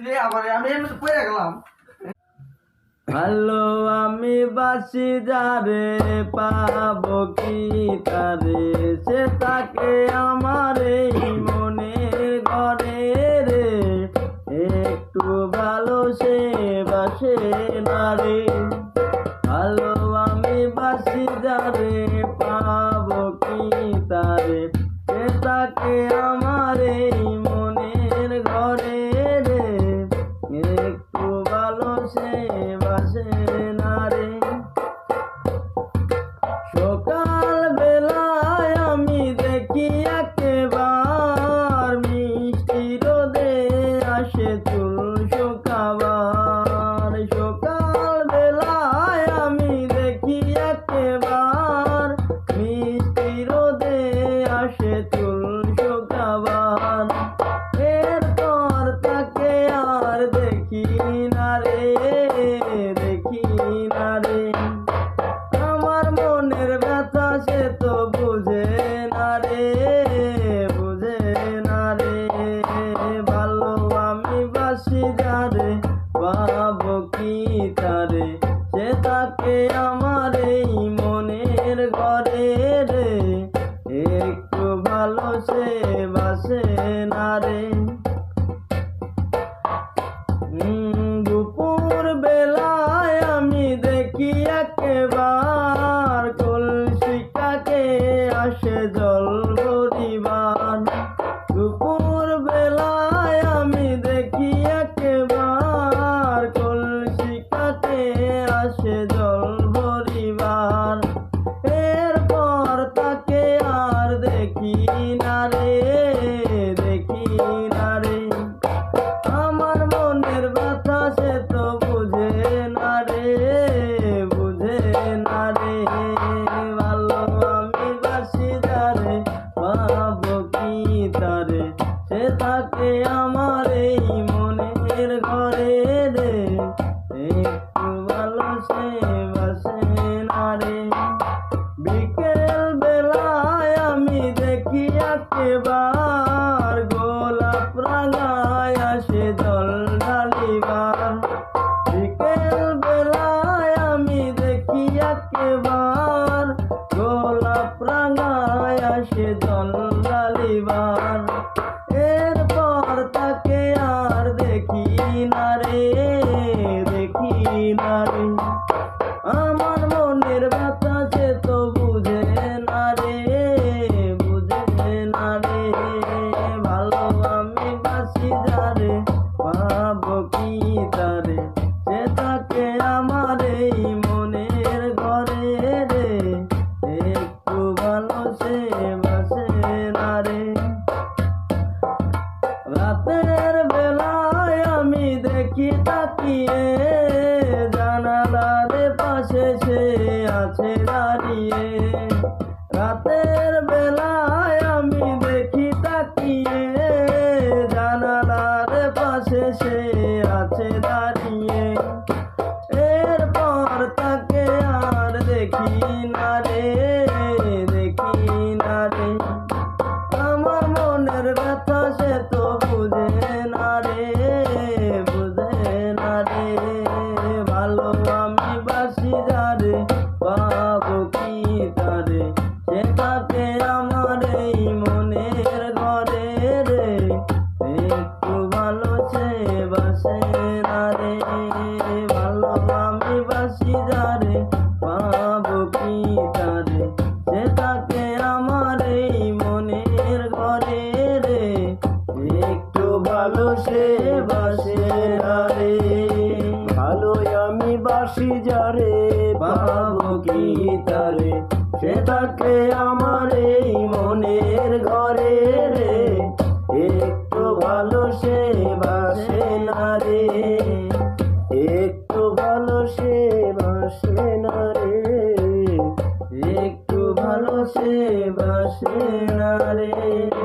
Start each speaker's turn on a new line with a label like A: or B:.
A: দিলে আমি
B: ভালো আমি বাসি যারে পাবো কি তারে? সে তাকে আমার এই মনের ঘরে রে। একটু ভালো সে বাসে না রে। ভালো আমি বাসি যারে পাবো কি তারে? সে তাকে আমার এই রে আমার মনের ব্যথা সে তো বুঝে না রে ভালো আমি কি তারে? সে তাকে আমার থাকে আমার এই মনের ঘরে রে একটু ভালো সে বাসে না রে। বিকেল বেলায় আমি দেখি একেবার গোলাপ রাঙায় আসে জল তাকিয়ে জানালার পাশে সে আছে দাঁড়িয়ে। রাতের বেলায় আমি দেখি তাকিয়ে জানালার পাশে সে আছে দাঁড়িয়ে। এরপর তাকে আর দেখি না রে, দেখি না রে। আমার মনের ব্যথা সে তো ভালোবাসি যারে ভাবো কি তারে? সে তাকে আমার এই মনের ঘরে রে। একটু ভালো সে বাসে না রে। একটু ভালো সে বাসে